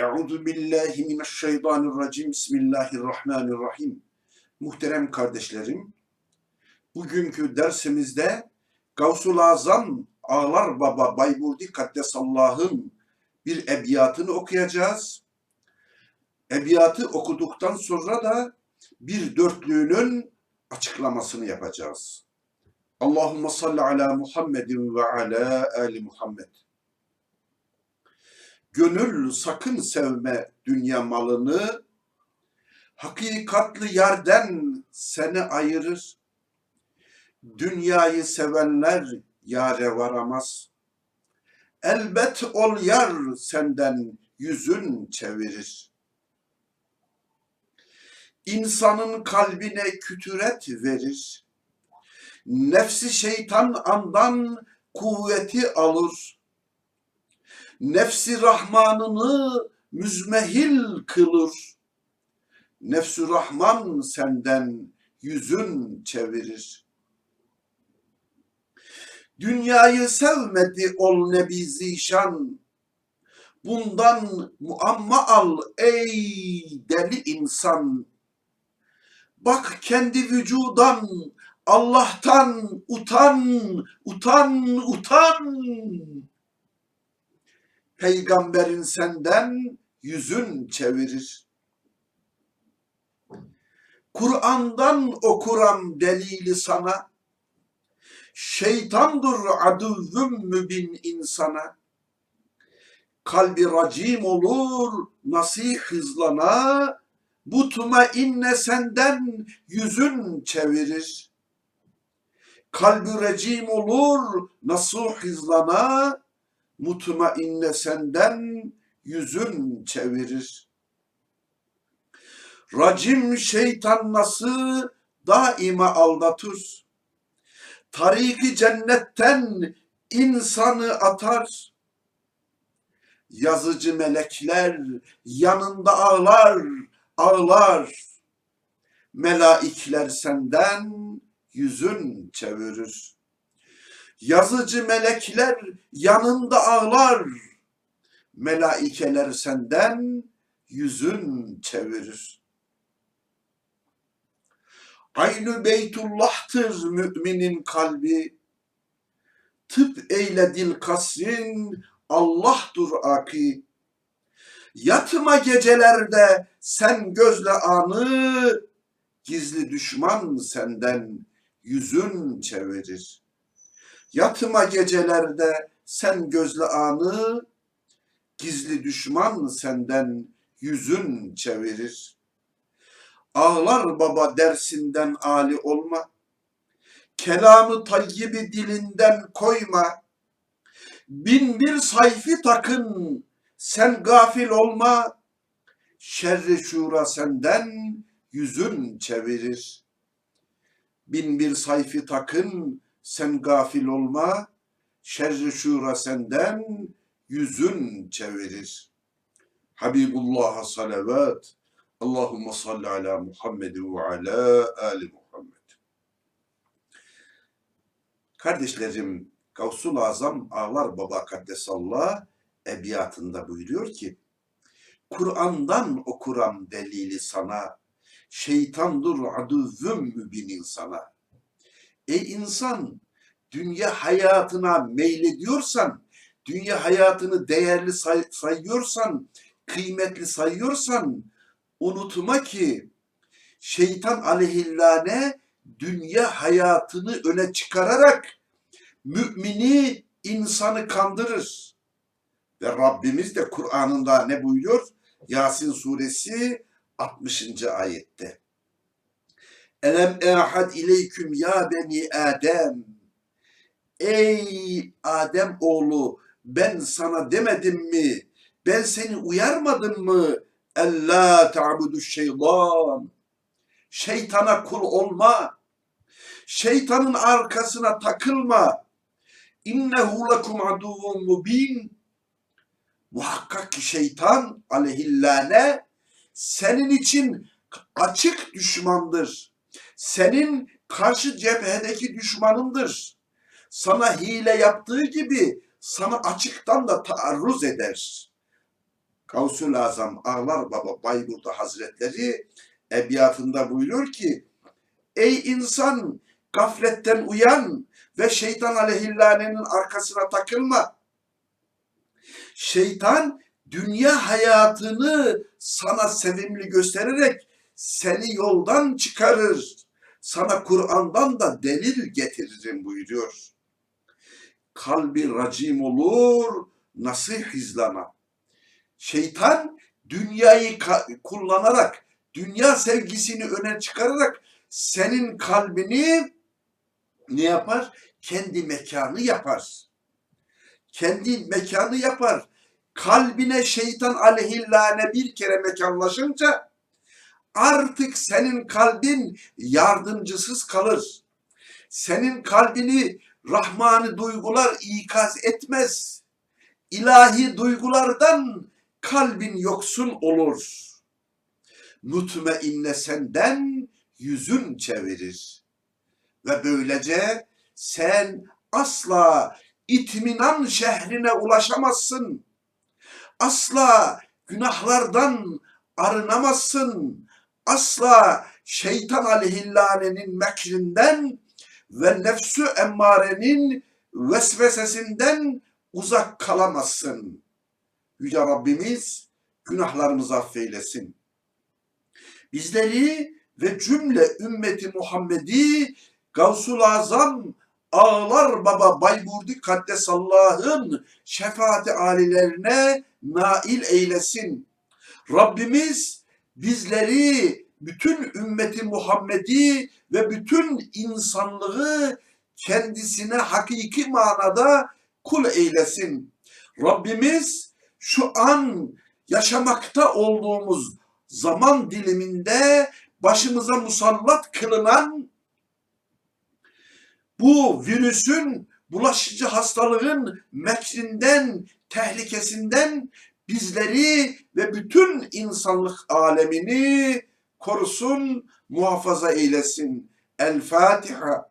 Euzu billahi mineşşeytanirracim. Bismillahirrahmanirrahim. Muhterem kardeşlerim, bugünkü dersimizde Gavsul Azam Ağlar Baba Bayburdi Kaddesallah'ın bir ebiyatını okuyacağız. Ebiyatı okuduktan sonra da bir dörtlüğünün açıklamasını yapacağız. Allahumme salli ala Muhammedin ve ala ali Muhammed. Gönül sakın sevme dünya malını, hakikatlı yerden seni ayırır. Dünyayı sevenler yare varamaz. Elbet ol yar senden yüzün çevirir. İnsanın kalbine kütüret verir. Nefsi şeytan andan kuvveti alır nefsi rahmanını müzmehil kılır. Nefsü rahman senden yüzün çevirir. Dünyayı sevmedi ol nebi zişan. Bundan muamma al ey deli insan. Bak kendi vücudan Allah'tan utan, utan, utan peygamberin senden yüzün çevirir. Kur'an'dan okuram delili sana, şeytandır aduvvüm mübin insana. Kalbi racim olur, nasih hızlana, butma inne senden yüzün çevirir. Kalbi recim olur, nasuh hızlana, mutmainne senden yüzün çevirir. Racim şeytan nasıl daima aldatır. Tariki cennetten insanı atar. Yazıcı melekler yanında ağlar, ağlar. Melaikler senden yüzün çevirir. Yazıcı melekler yanında ağlar. Melaikeler senden yüzün çevirir. Aynı Beytullah'tır müminin kalbi. Tıp eyle dil kasrin Allah'tur aki. Yatma gecelerde sen gözle anı, gizli düşman senden yüzün çevirir. Yatma gecelerde sen gözle anı, gizli düşman senden yüzün çevirir. Ağlar baba dersinden ali olma, kelamı tayyibi dilinden koyma, bin bir sayfi takın, sen gafil olma, şerri şura senden yüzün çevirir. Bin bir sayfi takın, sen gafil olma, şerri şura senden yüzün çevirir. Habibullah'a salavat, Allahümme salli ala Muhammed ve ala ali Muhammed. Kardeşlerim, Gavsul Azam Ağlar Baba Kaddesallah ebiyatında buyuruyor ki, Kur'an'dan okuram delili sana, şeytandır aduvvüm mübinin sana. Ey insan, dünya hayatına meylediyorsan, dünya hayatını değerli say sayıyorsan, kıymetli sayıyorsan, unutma ki şeytan aleyhillâne dünya hayatını öne çıkararak mümini, insanı kandırır. Ve Rabbimiz de Kur'an'ında ne buyuruyor? Yasin suresi 60. ayette. Elem ehad ileyküm ya beni Adem. Ey Adem oğlu ben sana demedim mi? Ben seni uyarmadım mı? Ella ta'budu şeytan. Şeytana kul olma. Şeytanın arkasına takılma. İnnehu lekum aduvun mubin. Muhakkak ki şeytan aleyhillâne senin için açık düşmandır senin karşı cephedeki düşmanındır. Sana hile yaptığı gibi sana açıktan da taarruz eder. Gavsul Azam Ağlar Baba Bayburda Hazretleri ebiyatında buyuruyor ki Ey insan gafletten uyan ve şeytan aleyhillanenin arkasına takılma. Şeytan dünya hayatını sana sevimli göstererek seni yoldan çıkarır. Sana Kur'an'dan da delil getiririm buyuruyor. Kalbi racim olur, nasıl hizlana. Şeytan dünyayı kullanarak, dünya sevgisini öne çıkararak senin kalbini ne yapar? Kendi mekanı yapar. Kendi mekanı yapar. Kalbine şeytan aleyhillâne bir kere mekanlaşınca artık senin kalbin yardımcısız kalır. Senin kalbini rahmani duygular ikaz etmez. İlahi duygulardan kalbin yoksun olur. Nutme inne senden yüzün çevirir. Ve böylece sen asla itminan şehrine ulaşamazsın. Asla günahlardan arınamazsın. Asla şeytan aleyhillanenin mekrinden ve nefsü emmarenin vesvesesinden uzak kalamazsın. Yüce Rabbimiz günahlarımızı affeylesin. Bizleri ve cümle ümmeti Muhammed'i Gavsul Azam Ağlar Baba Bayburdi Kaddesallah'ın şefaati alilerine nail eylesin. Rabbimiz bizleri bütün ümmeti Muhammed'i ve bütün insanlığı kendisine hakiki manada kul eylesin. Rabbimiz şu an yaşamakta olduğumuz zaman diliminde başımıza musallat kılınan bu virüsün bulaşıcı hastalığın mekrinden, tehlikesinden bizleri ve bütün insanlık alemini korusun, muhafaza eylesin. El Fatiha.